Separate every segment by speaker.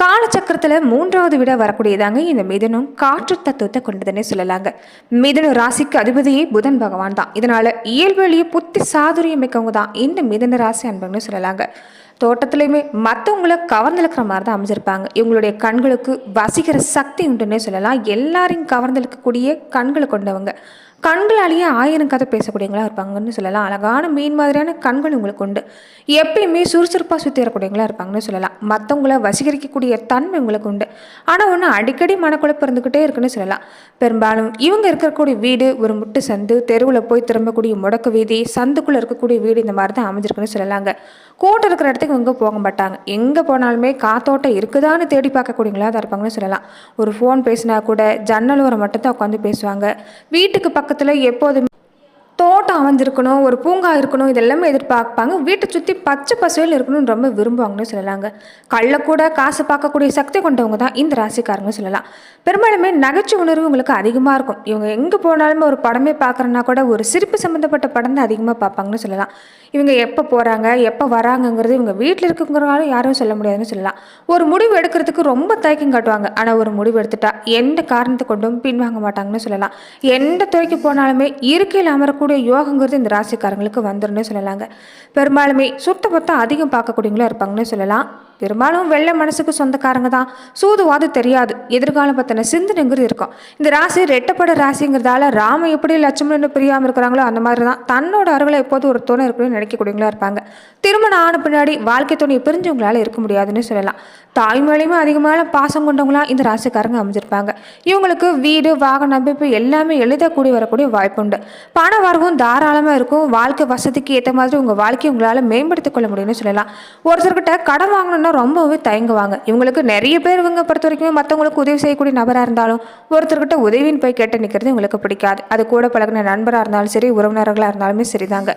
Speaker 1: காலச்சக்கரத்தில் மூன்றாவது விட வரக்கூடியதாங்க இந்த மிதனும் காற்று தத்துவத்தை கொண்டதுன்னே சொல்லலாங்க. மிதன ராசிக்கு அதிபதியே புதன் பகவான் தான். இதனால் இயல்புலேயே புத்தி சாதுரியம் மிக்கவங்க தான் இந்த மிதன ராசி அன்புன்னு சொல்லலாங்க. தோட்டத்துலையுமே மற்றவங்கள கவர்ந்தெழுக்கிற மாதிரி தான் அமைஞ்சிருப்பாங்க. இவங்களுடைய கண்களுக்கு வசிக்கிற சக்தி உண்டுன்னே சொல்லலாம். எல்லாரையும் கவர்ந்தெழுக்கக்கூடிய கண்களை கொண்டவங்க. கண்களாலேயே ஆயிரம் கதை பேசக்கூடியவங்களாக இருப்பாங்கன்னு சொல்லலாம். அழகான மீன் மாதிரியான கண்கள் உங்களுக்கு உண்டு. எப்பயுமே சுறுசுறுப்பாக சுற்றி வரக்கூடியவங்களா இருப்பாங்கன்னு சொல்லலாம். மற்றவங்கள வசீகரிக்கக்கூடிய தன்மை உங்களுக்கு உண்டு. ஆனால் ஒன்று அடிக்கடி மனக்குழப்பம் இருந்துக்கிட்டே இருக்குன்னு சொல்லலாம். பெரும்பாலும் இவங்க இருக்கக்கூடிய வீடு ஒரு முட்டு சந்து தெருவில் போய் திரும்பக்கூடிய முடக்கு வீதி சந்துக்குள்ளே இருக்கக்கூடிய வீடு இந்த மாதிரி தான் அமைஞ்சிருக்குன்னு சொல்லலாங்க. கூட்டம் இருக்கிற இடத்துக்கு இவங்க போக மாட்டாங்க. எங்கே போனாலுமே காத்தோட்டம் இருக்குதான்னு தேடி பார்க்கக்கூடியவங்களாக தான் இருப்பாங்கன்னு சொல்லலாம். ஒரு ஃபோன் பேசினா கூட ஜன்னல் ஓரம் மட்டும் தான் உட்காந்து பேசுவாங்க. வீட்டுக்கு பக்கம் பக்கத்தில் எப்போதுமே தோட்டம் அமைஞ்சிருக்கணும் ஒரு பூங்கா இருக்கணும் இதெல்லாமே எதிர்பார்ப்பாங்க. வீட்டை சுற்றி பச்சை பசுவில் இருக்கணும்னு ரொம்ப விரும்புவாங்கன்னு சொல்லலாங்க. கள்ள கூட காசு பார்க்கக்கூடிய சக்தி கொண்டவங்க தான் இந்த ராசிக்காரங்க சொல்லலாம். பெரும்பாலுமே நகைச்சு உணர்வு உங்களுக்கு அதிகமாக இருக்கும். இவங்க எங்கே போனாலுமே ஒரு படமே பார்க்குறேன்னா கூட ஒரு சிரிப்பு சம்மந்தப்பட்ட படம் தான் அதிகமாக பார்ப்பாங்கன்னு சொல்லலாம். இவங்க எப்போ போகிறாங்க எப்போ வராங்கங்கிறது இவங்க வீட்டில் இருக்கிறவங்களால யாரும் சொல்ல முடியாதுன்னு சொல்லலாம். ஒரு முடிவு எடுக்கிறதுக்கு ரொம்ப தயக்கம் காட்டுவாங்க. ஆனால் ஒரு முடிவு எடுத்துட்டா எந்த காரணத்தை கொண்டும் பின்வாங்க மாட்டாங்கன்னு சொல்லலாம். எந்த துறைக்கு போனாலுமே இருக்கையில் அமரக்கூடிய யோகங்கிறது இந்த ராசிக்காரங்களுக்கு வந்துடும் சொல்லலாங்க. பெரும்பாலுமே சுத்த மொத்தம் அதிகம் பார்க்கக்கூடியவங்களும் இருப்பாங்கன்னு சொல்லலாம். பெரும்பாலும் வெள்ளை மனசுக்கு சொந்தக்காரங்க தான். சூதுவாது தெரியாது. எதிர்காலம் பற்றின சிந்தனைங்கிறது இருக்கும். இந்த ராசி ரெட்டப்பட ராசிங்கிறதால ராம எப்படி லட்சுமணன் பிரியாமல் இருக்கிறாங்களோ அந்த மாதிரி தான் தன்னோட அருகில் எப்போது ஒரு துணை இருக்கணும்னு நினைக்கக்கூடியவங்களா இருப்பாங்க. திருமணம் ஆன பின்னாடி வாழ்க்கை துணையை பிரிஞ்சவங்களால இருக்க முடியாதுன்னு சொல்லலாம். தாய்மொழியுமே அதிகமான பாசம் கொண்டவங்களா இந்த ராசிக்காரங்க அமைஞ்சிருப்பாங்க. இவங்களுக்கு வீடு வாகன அமைப்பு எல்லாமே எளிதாக கூடி வரக்கூடிய வாய்ப்புண்டு. பண வரவும் தாராளமாக இருக்கும். வாழ்க்கை வசதிக்கு ஏற்ற மாதிரி உங்கள் வாழ்க்கையை உங்களால் மேம்படுத்திக் கொள்ள முடியும்னு சொல்லலாம். ஒருத்தர்கிட்ட கடன் வாங்கணும்னா ரொம்பவே தயங்குவாங்க. இவங்களுக்கு நிறைய பேர் இவங்க பொறுத்த வரைக்குமே மற்றவங்களுக்கு உதவி செய்யக்கூடிய நபராக இருந்தாலும் ஒருத்தர்கிட்ட உதவின்னு போய் கேட்டு நிற்கிறது இவங்களுக்கு பிடிக்காது. அது கூட பழகின நண்பராக இருந்தாலும் சரி உறவினர்களாக இருந்தாலுமே சரிதாங்க.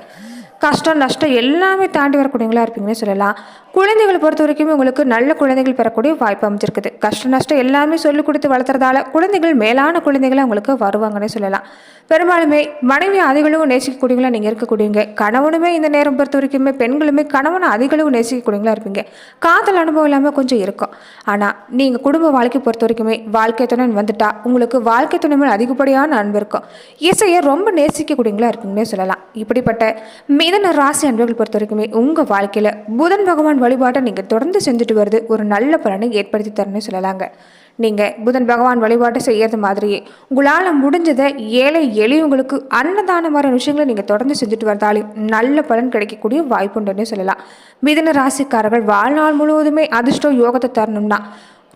Speaker 1: கஷ்டம் நஷ்டம் எல்லாமே தாண்டி வரக்கூடியவங்களாக இருப்பீங்கன்னு சொல்லலாம். குழந்தைகளை பொறுத்த வரைக்கும் உங்களுக்கு நல்ல குழந்தைகள் பெறக்கூடிய வாய்ப்பு அமைஞ்சிருக்குது. கஷ்ட நஷ்டம் எல்லாமே சொல்லிக் கொடுத்து வளர்த்துறதால குழந்தைகள் மேலான குழந்தைகளை உங்களுக்கு வருவாங்கன்னே சொல்லலாம். பெரும்பாலுமே மனைவி அதிகளவு நேசிக்கக்கூடியவங்களா நீங்கள் இருக்கக்கூடியவங்க. கணவனுமே இந்த நேரம் பொறுத்த வரைக்குமே பெண்களுமே கணவனை அதிகளவு நேசிக்கக்கூடியவங்களா இருப்பீங்க. காதல் அனுபவம் இல்லாமல் கொஞ்சம் இருக்கும். ஆனால் நீங்கள் குடும்ப வாழ்க்கை பொறுத்த வரைக்குமே வாழ்க்கை துணை வந்துட்டா உங்களுக்கு வாழ்க்கை துணை மேல் அதிகப்படியான அன்பு இருக்கும். இசையை ரொம்ப நேசிக்கக்கூடியவங்களா இருப்பீங்கன்னே சொல்லலாம். இப்படிப்பட்ட மிதன ராசி அன்பர்கள் பொறுத்த வரைக்குமே உங்கள் வாழ்க்கையில் புதன் பகவான் வழிபாட்டை நீங்கள் தொடர்ந்து செஞ்சுட்டு வருது ஒரு நல்ல பலனை ஏற்படுத்தி தரணும்னு சொல்லலாங்க. நீங்கள் புதன் பகவான் வழிபாட்டை செய்கிறது மாதிரியே உங்களால் முடிஞ்சதை ஏழை எளியவங்களுக்கு அன்னதான மாதிரி விஷயங்களை நீங்கள் தொடர்ந்து செஞ்சுட்டு வரதாலையும் நல்ல பலன் கிடைக்கக்கூடிய வாய்ப்புண்டுன்னு சொல்லலாம். மிதன ராசிக்காரர்கள் வாழ்நாள் முழுவதுமே அதிர்ஷ்டம் யோகத்தை தரணும்னா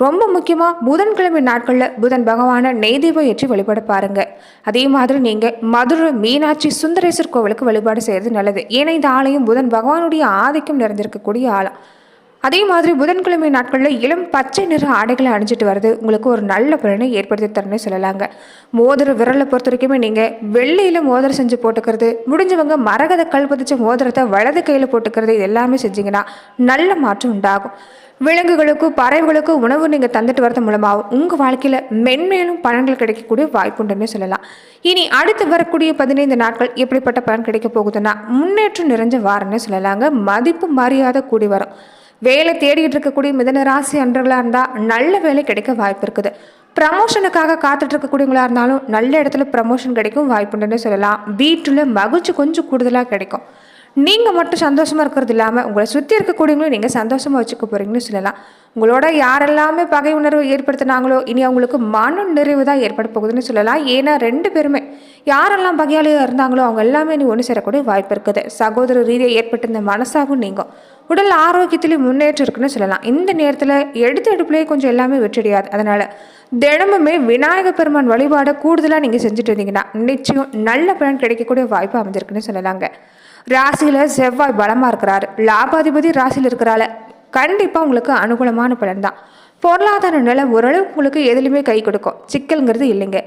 Speaker 1: ரொம்ப முக்கியமாக புதன்கிழமை நாட்களில் புதன் பகவானை நெய் தீபம் ஏற்றி வழிபட பாருங்க. அதே மாதிரி நீங்கள் மதுரை மீனாட்சி சுந்தரேஸ்வர் கோவிலுக்கு வழிபாடு செய்கிறது நல்லது. ஏன்னா இந்த ஆலயம் புதன் பகவானுடைய ஆதிக்கம் நிறைந்திருக்கக்கூடிய ஆலம் அதே மாதிரி புதன்கிழமை நாட்களில் இளம் பச்சை நிற ஆடைகளை அணிஞ்சிட்டு வர்றது உங்களுக்கு ஒரு நல்ல பலனை ஏற்படுத்தி தரணும்னு சொல்லலாங்க. மோதிர விரலை பொறுத்த வரைக்குமே நீங்கள் வெள்ளையில் மோதிரம் செஞ்சு போட்டுக்கிறது முடிஞ்சவங்க மரகத கல் பதிச்ச மோதிரத்தை வலது கையில் போட்டுக்கிறது இது எல்லாமே செஞ்சீங்கன்னா நல்ல மாற்றம் உண்டாகும். விலங்குகளுக்கும் பறவைகளுக்கும் உணவு நீங்கள் தந்துட்டு வரது மூலமாகவும் உங்கள் வாழ்க்கையில் மென்மேலும் பலன்கள் கிடைக்கக்கூடிய வாய்ப்புண்டுன்னு சொல்லலாம். இனி அடுத்து வரக்கூடிய பதினைந்து நாட்கள் எப்படிப்பட்ட பலன் கிடைக்க போகுதுன்னா முன்னேற்றம் நிறைஞ்ச வாரம்னு சொல்லலாங்க. மதிப்பு மரியாதை கூடி வரும் வேலை தேடிட்டு இருக்கக்கூடிய மிதன ராசி அன்றர்களாக இருந்தால் நல்ல வேலை கிடைக்க வாய்ப்பு இருக்குது. ப்ரமோஷனுக்காக காத்துட்டு இருக்கக்கூடியவங்களா இருந்தாலும் நல்ல இடத்துல ப்ரமோஷன் கிடைக்கும் வாய்ப்புண்டுன்னு சொல்லலாம். வீட்டில் மகிழ்ச்சி கொஞ்சம் கூடுதலாக கிடைக்கும். நீங்கள் மட்டும் சந்தோஷமாக இருக்கிறது இல்லாமல் உங்களை சுற்றி இருக்கக்கூடியவங்களும் நீங்கள் சந்தோஷமாக வச்சுக்க போகிறீங்கன்னு சொல்லலாம். உங்களோட யாரெல்லாமே பகை உணர்வு ஏற்படுத்தினாங்களோ இனி அவங்களுக்கு மன நிறைவு தான் ஏற்பட போகுதுன்னு சொல்லலாம். ஏன்னா ரெண்டு பேருமே யாரெல்லாம் பகையாளியாக இருந்தாங்களோ அவங்க எல்லாமே நீ ஒன்று சேரக்கூடிய வாய்ப்பு இருக்குது. சகோதர ரீதியாக ஏற்பட்டிருந்த மனசாகவும் நீங்கும். உடல் ஆரோக்கியத்திலையும் முன்னேற்றம் இருக்குன்னு சொல்லலாம். இந்த நேரத்தில் எடுத்த எடுப்புலேயே கொஞ்சம் எல்லாமே வெற்றிடையாது. அதனால் தினமுமே விநாயகர் பெருமான் வழிபாடை கூடுதலாக நீங்கள் செஞ்சுட்டு இருந்தீங்கன்னா நிச்சயம் நல்ல பலன் கிடைக்கக்கூடிய வாய்ப்பு அமைஞ்சிருக்குன்னு சொல்லலாங்க. ராசியில் செவ்வாய் பலமாக இருக்கிறாரு. லாபாதிபதி ராசியில் இருக்கிறால கண்டிப்பாக உங்களுக்கு அனுகூலமான பலன் தான். பொருளாதார நிலை ஓரளவுக்கு உங்களுக்கு எதுலையுமே கை கொடுக்கும். சிக்கல்ங்கிறது இல்லைங்க.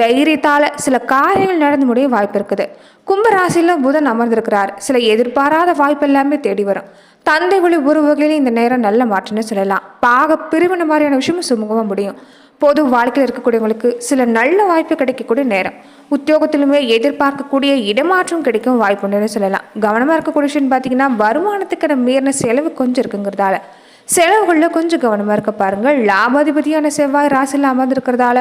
Speaker 1: தைரியத்தால் சில காரியங்கள் நடந்து முடிய வாய்ப்பு இருக்குது. கும்பராசியில் புதன் அமர்ந்திருக்கிறார். சில எதிர்பாராத வாய்ப்பு எல்லாமே தேடி வரும். தந்தை வழி உறவுகளில் இந்த நேரம் நல்ல மாற்றம்னு சொல்லலாம். பாக பிரிவின மாதிரியான விஷயமும் சுமூகமாக முடியும். பொது வாழ்க்கையில் இருக்கக்கூடியவங்களுக்கு சில நல்ல வாய்ப்பு கிடைக்கக்கூடிய நேரம். உத்தியோகத்திலுமே எதிர்பார்க்கக்கூடிய இடமாற்றம் கிடைக்கும் வாய்ப்புன்னு சொல்லலாம். கவனமாக இருக்கக்கூடிய விஷயம் பார்த்தீங்கன்னா வருமானத்துக்கான மீறின செலவு கொஞ்சம் இருக்குங்கிறதால. செலவுகளில் கொஞ்சம் கவனமாக இருக்க பாருங்கள் லாபாதிபதியான செவ்வாய் ராசியில் அமர்ந்திருக்கிறதால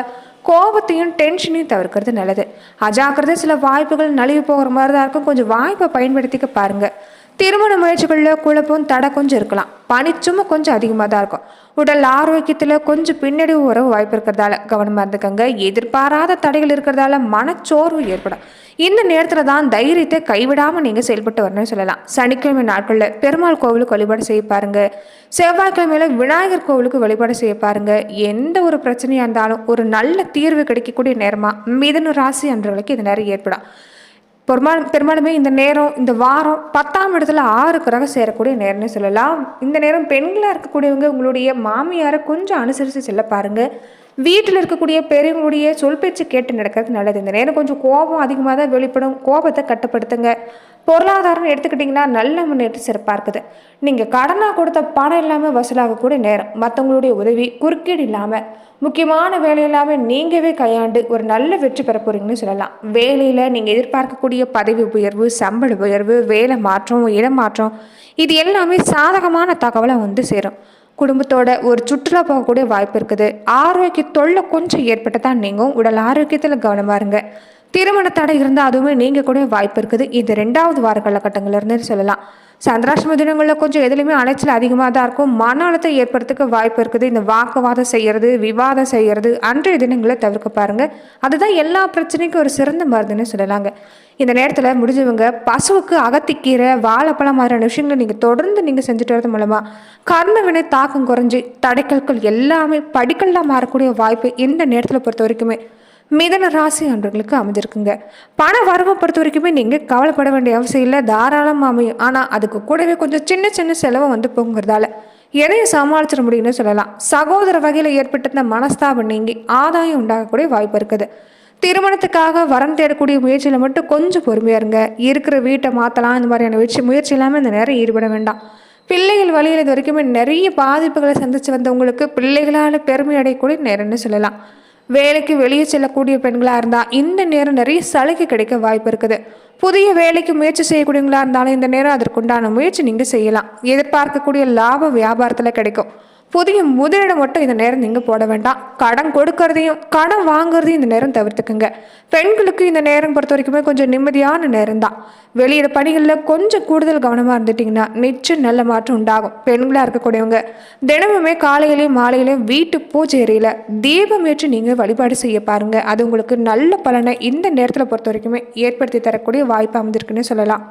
Speaker 1: கோபத்தையும் டென்ஷனையும் தவிர்க்கிறது நல்லது. அஜாக்கிரதை சில வாய்ப்புகள் நழுவி போகிற மாதிரி தான் இருக்கும். கொஞ்சம் வாய்ப்பை பயன்படுத்திக்க பாருங்கள் திருமண முயற்சிகளில் குழப்பம் தடை கொஞ்சம் இருக்கலாம். பனிச்சுமை கொஞ்சம் அதிகமாக தான் இருக்கும். உடல் ஆரோக்கியத்தில் கொஞ்சம் பின்னடைவு வர வாய்ப்பு இருக்கிறதால கவனமாக இருந்துக்கங்க. எதிர்பாராத தடைகள் இருக்கிறதால மனச்சோர்வு ஏற்படும். இந்த நேரத்தில் தான் தைரியத்தை கைவிடாமல் நீங்கள் செயல்பட்டு வரணும்னு சொல்லலாம். சனிக்கிழமை நாட்களில் பெருமாள் கோவிலுக்கு வழிபாடு செய்ய பாருங்க. செவ்வாய்க்கிழமையில் விநாயகர் கோவிலுக்கு வழிபாடு செய்ய பாருங்க. எந்த ஒரு பிரச்சனையாக இருந்தாலும் ஒரு நல்ல தீர்வு கிடைக்கக்கூடிய நேரமாக மிதன ராசி அன்றவர்களுக்கு இது நேரம் ஏற்படும். பெரும்பாலும் பெரும்பாலுமே இந்த நேரம் இந்த வாரம் பத்தாம் இடத்துல ஆறு கிரகம் சேரக்கூடிய நேரம்னு சொல்லலாம். இந்த நேரம் பெண்களாக இருக்கக்கூடியவங்க உங்களுடைய மாமியாரை கொஞ்சம் அனுசரித்து செல்ல பாருங்கள் வீட்டில் இருக்கக்கூடிய பெரியவங்களுடைய சொல் பேச்சு கேட்டு நடக்கிறது நல்லது. இந்த நேரம் கொஞ்சம் கோபம் அதிகமாக தான் வெளிப்படும். கோபத்தை கட்டுப்படுத்துங்க. பொருளாதாரம் எடுத்துக்கிட்டிங்கன்னா நல்ல முன்னேற்றம் சிறப்பாக இருக்குது. நீங்கள் கடனாக கொடுத்த பணம் இல்லாமல் வசூலாகக்கூடிய நேரம். மற்றவங்களுடைய உதவி குறுக்கீடு இல்லாமல் முக்கியமான வேலை இல்லாமல் நீங்கவே கையாண்டு ஒரு நல்ல வெற்றி பெற போகிறீங்கன்னு சொல்லலாம். வேலையில் நீங்கள் எதிர்பார்க்கக்கூடிய பதவி உயர்வு சம்பள உயர்வு வேலை மாற்றம் இடம் மாற்றம் இது எல்லாமே சாதகமான தகவலை வந்து சேரும். குடும்பத்தோட ஒரு சுற்றுலா போகக்கூடிய வாய்ப்பு இருக்குது. ஆரோக்கிய தொல்லை கொஞ்சம் ஏற்பட்டு தான் நீங்கள் உடல் ஆரோக்கியத்தில் கவனமாக இருங்க. திருமண தடை இருந்தால் அதுவுமே நீங்கள் கூட வாய்ப்பு இருக்குது. இது ரெண்டாவது வார காலகட்டங்கள்ல சொல்லலாம். சந்திராஷ்டம தினங்களில் கொஞ்சம் எதுலையுமே அலைச்சல் அதிகமாக தான் இருக்கும். மன அழுத்தம் ஏற்படுறதுக்கு வாய்ப்பு இருக்குது. இந்த வாக்குவாதம் செய்கிறது விவாதம் செய்கிறது அன்றைய தினங்களை தவிர்க்க பாருங்கள் அதுதான் எல்லா பிரச்சனைக்கும் ஒரு சிறந்த மருந்துன்னு சொல்லலாங்க. இந்த நேரத்தில் முடிஞ்சவங்க பசுவுக்கு அகத்திக்கீரை வாழைப்பழம் மாதிரியான விஷயங்களை நீங்கள் தொடர்ந்து நீங்கள் செஞ்சுட்டு வரது மூலமாக கர்ம வினை தாக்கம் குறைஞ்சி தடைக்கல்கள் எல்லாமே படிக்கல்லாம் மாறக்கூடிய வாய்ப்பு இந்த நேரத்தில் பொறுத்த வரைக்குமே மிதன ராசி அன்பர்களுக்கு அமைஞ்சிருக்குங்க. பண வரவை பொறுத்த வரைக்குமே நீங்கள் கவலைப்பட வேண்டிய அவசியம் இல்லை. தாராளமாக அமையும். ஆனால் அதுக்கு கூடவே கொஞ்சம் சின்ன சின்ன செலவு வந்து போங்கிறதால எதையும் சமாளிச்சிட முடியும்னு சொல்லலாம். சகோதர வகையில் ஏற்பட்டிருந்த மனஸ்தாபம் நீங்கி ஆதாயம் உண்டாகக்கூடிய வாய்ப்பு இருக்குது. திருமணத்துக்காக வரம் தேடக்கூடிய முயற்சியில் மட்டும் கொஞ்சம் பொறுமையாக இருங்க. இருக்கிற வீட்டை மாற்றலாம் இந்த மாதிரியான முயற்சி முயற்சி இல்லாமல் இந்த நேரம் ஈடுபட வேண்டாம். பிள்ளைகள் வழியில் இது வரைக்குமே நிறைய பாதிப்புகளை சந்தித்து வந்தவங்களுக்கு பிள்ளைகளால் பெருமை அடையக்கூடிய நேரம்னு சொல்லலாம். வேலைக்கு வெளியே செல்லக்கூடிய பெண்களாக இருந்தால் இந்த நேரம் நிறைய சலுகை கிடைக்க வாய்ப்பு இருக்குது. புதிய வேலைக்கு முயற்சி செய்யக்கூடியவங்களா இருந்தாலும் இந்த நேரம் அதற்குண்டான முயற்சி நீங்கள் செய்யலாம். எதிர்பார்க்கக்கூடிய லாபம் வியாபாரத்தில் கிடைக்கும். புதிய முதலீடு மட்டும் இந்த நேரம் நீங்கள் போட வேண்டாம். கடன் கொடுக்கறதையும் கடன் வாங்குறதையும் இந்த நேரம் தவிர்த்துக்குங்க. பெண்களுக்கு இந்த நேரம் பொறுத்த வரைக்குமே கொஞ்சம் நிம்மதியான நேரம் தான் வெளியிட பணிகளில் கொஞ்சம் கூடுதல் கவனமாக இருந்துட்டிங்கன்னா நிச்சயம் நல்ல மாற்றம் உண்டாகும். பெண்களாக இருக்கக்கூடியவங்க தினமுமே காலையிலையும் மாலையிலையும் வீட்டு பூஜை தீபம் ஏற்றி நீங்கள் வழிபாடு செய்ய பாருங்கள் அது உங்களுக்கு நல்ல பலனை இந்த நேரத்தில் பொறுத்த வரைக்குமே ஏற்படுத்தி தரக்கூடிய வாய்ப்பு அமைந்திருக்குன்னு சொல்லலாம்.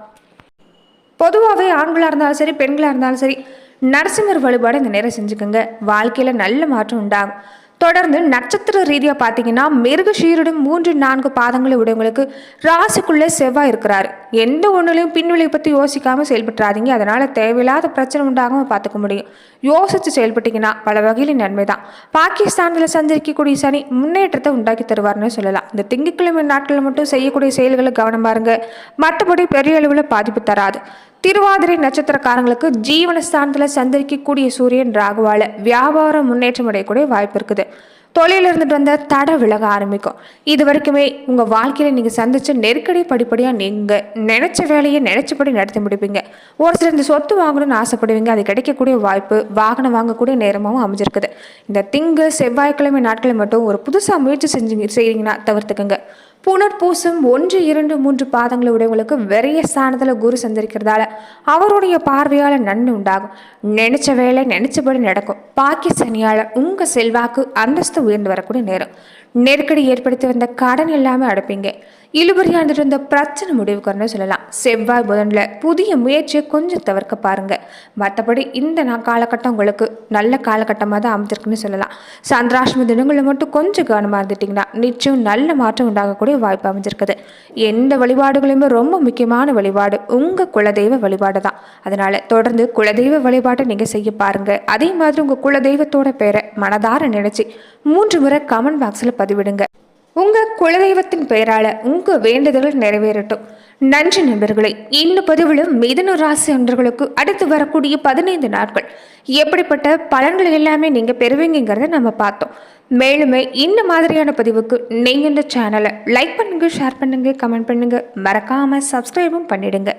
Speaker 1: பொதுவாகவே ஆண்களாக இருந்தாலும் சரி பெண்களாக இருந்தாலும் சரி நரசிம்மர் வழிபாடு இந்த நேரம் செஞ்சுக்கோங்க. வாழ்க்கையில் நல்ல மாற்றம் உண்டாகும். தொடர்ந்து நட்சத்திர ரீதியாக பார்த்தீங்கன்னா மிருக சீருடன் மூன்று நான்கு பாதங்களை உடையவங்களுக்கு ராசிக்குள்ளே செவ்வாய் இருக்கிறார். எந்த ஒன்றுலையும் பின்விளையை பற்றி யோசிக்காமல் செயல்பட்டுறாதீங்க. அதனால் தேவையில்லாத பிரச்சனை உண்டாகாமல் பார்த்துக்க முடியும். யோசித்து செயல்பட்டீங்கன்னா பல வகையில் நன்மை தான். பாகிஸ்தானில் சஞ்சரிக்கக்கூடிய சனி முன்னேற்றத்தை உண்டாக்கி தருவார்னு சொல்லலாம். இந்த திங்கட்கிழமை நாட்களில் மட்டும் செய்யக்கூடிய செயல்களை கவனம் பாருங்கள் மற்றபடி பெரிய அளவில் பாதிப்பு தராது. திருவாதிரை நட்சத்திரக்காரங்களுக்கு ஜீவனஸ்தானத்தில் சந்தரிக்கக்கூடிய சூரியன் ராகுவால வியாபாரம் முன்னேற்றம் அடையக்கூடிய வாய்ப்பு இருக்குது. தொழில இருந்துட்டு வந்த தடை விலக ஆரம்பிக்கும். இது வரைக்குமே உங்கள் வாழ்க்கையில் நீங்கள் சந்திச்ச நெருக்கடி படிப்படியாக நீங்கள் நினச்ச வேலையை நினச்சபடி நடத்தி முடிப்பீங்க. ஒரு சிலர் இந்த சொத்து வாங்கணும்னு ஆசைப்படுவீங்க. அது கிடைக்கக்கூடிய வாய்ப்பு வாகனம் வாங்கக்கூடிய நேரமாகவும் அமைஞ்சிருக்குது. இந்த திங்கள் செவ்வாய்க்கிழமை நாட்களில் மட்டும் ஒரு புதுசாக முயற்சி செஞ்சு செய்கிறீங்கன்னா தவிர்த்துக்கங்க. புனர்பூசம் ஒன்று இரண்டு மூன்று பாதங்களை உடையவங்களுக்கு வெறிய ஸ்தானத்தில் குரு சந்தரிக்கிறதால அவருடைய பார்வையால் நன்மை உண்டாகும். நினைச்ச வேலை நினைச்சபடி நடக்கும். பாக்கிய சனியால் உங்கள் செல்வாக்கு அந்தஸ்து உயர்ந்து வரக்கூடிய நேரம். நெருக்கடி ஏற்படுத்தி வந்த கடன் எல்லாமே அடைப்பீங்க. இழுபறியாக இருந்த பிரச்சனை முடிவுக்குன்னு சொல்லலாம். செவ்வாய் புதனில் புதிய முயற்சியை கொஞ்சம் தவிர்க்க பாருங்க. மற்றபடி இந்த நான் காலகட்டம் உங்களுக்கு நல்ல காலகட்டமாக தான் அமைஞ்சிருக்குன்னு சொல்லலாம். சந்திராஷ்டமி தினங்களில் மட்டும் கொஞ்சம் கவனமாக இருந்துட்டிங்கன்னா நிச்சயம் நல்ல மாற்றம் உண்டாகக்கூடிய வாய்ப்பு அமைஞ்சிருக்குது. எந்த வழிபாடுகளுமே ரொம்ப முக்கியமான வழிபாடு உங்கள் குலதெய்வ வழிபாடு தான் அதனால் தொடர்ந்து குலதெய்வ வழிபாட்டை நீங்கள் செய்ய பாருங்கள் அதே மாதிரி உங்கள் குலதெய்வத்தோட பேரை மனதார நினச்சி மூன்று முறை கமெண்ட் பாக்ஸில் பதிவிடுங்க. உங்கள் குலதெய்வத்தின் பெயரால் உங்கள் வேண்டுதல்கள் நிறைவேறட்டும். நன்றி நண்பர்களே இந்த பதிவில் மிதுன ராசி அன்றர்களுக்கு அடுத்து வரக்கூடிய பதினைந்து நாட்கள். எப்படிப்பட்ட பலன்கள் எல்லாமே நீங்கள் பெறுவீங்கிறத நம்ம பார்த்தோம். மேலுமே இந்த மாதிரியான பதிவுக்கு நீங்கள் இந்த சேனலை லைக் பண்ணுங்கள் ஷேர் பண்ணுங்கள் கமெண்ட் பண்ணுங்கள் மறக்காமல் சப்ஸ்கிரைபும் பண்ணிடுங்க.